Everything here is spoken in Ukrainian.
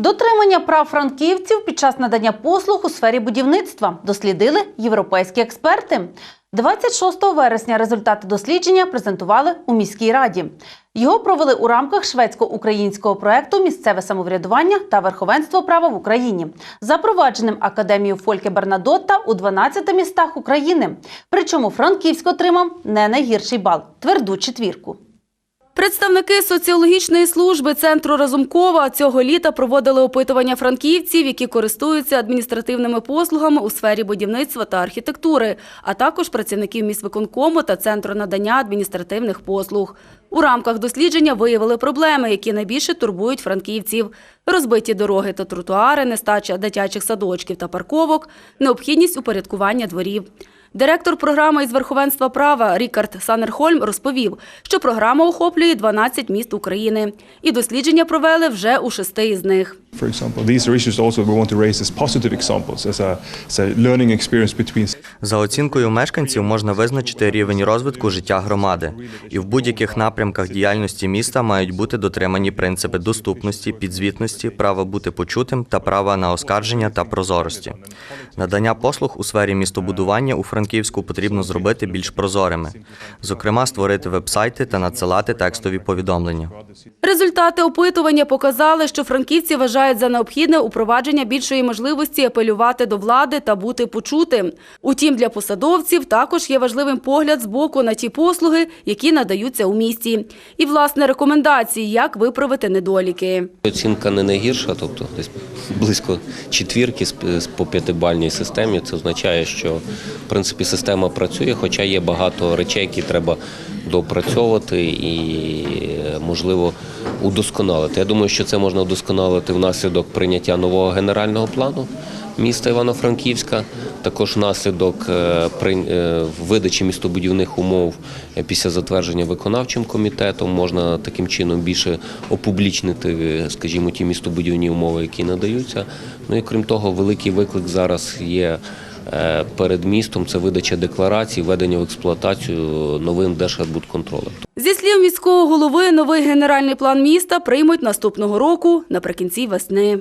Дотримання прав франківців під час надання послуг у сфері будівництва дослідили європейські експерти. 26 вересня результати дослідження презентували у міській раді. Його провели у рамках шведсько-українського проекту Місцеве самоврядування та верховенство права в Україні, запровадженим академією Фольке Бернадотта у 12 містах України. Причому Франківськ отримав не найгірший бал тверду четвірку. Представники соціологічної служби центру Разумкова цього літа проводили опитування франківців, які користуються адміністративними послугами у сфері будівництва та архітектури, а також працівників міськвиконкому та центру надання адміністративних послуг. У рамках дослідження виявили проблеми, які найбільше турбують франківців: розбиті дороги та тротуари, нестача дитячих садочків та парковок, необхідність упорядкування дворів. Директор програми із верховенства права Рікард Санерхольм розповів, що програма охоплює 12 міст України. І дослідження провели вже у шести із них. For example, these are issues also we want to raise as positive examples, as a, as a learning experience between За оцінкою мешканців можна визначити рівень розвитку життя громади. І в будь-яких напрямках діяльності міста мають бути дотримані принципи доступності, підзвітності, права бути почутим та права на оскарження та прозорості. Надання послуг у сфері містобудування у Франківську потрібно зробити більш прозорими, зокрема, створити вебсайти та надсилати текстові повідомлення. Результати опитування показали, що франківці вважають за необхідне упровадження більшої можливості апелювати до влади та бути почутим. Утім, для посадовців також є важливим погляд з боку на ті послуги, які надаються у місті. І, власне, рекомендації, як виправити недоліки. Оцінка не найгірша, тобто близько четвірки по п'ятибальній системі. Це означає, що в принципі система працює, хоча є багато речей, які треба допрацьовувати і можливо удосконалити. Я думаю, що це можна удосконалити внаслідок прийняття нового генерального плану. Міста Івано-Франківська також внаслідок е, е, видачі містобудівних умов е, після затвердження виконавчим комітетом можна таким чином більше опублічнити, скажімо, ті містобудівні умови, які надаються. Ну і крім того, великий виклик зараз є перед містом. Це видача декларацій, введення в експлуатацію новин Держарбудконтролем. Зі слів міського голови, новий генеральний план міста приймуть наступного року наприкінці весни.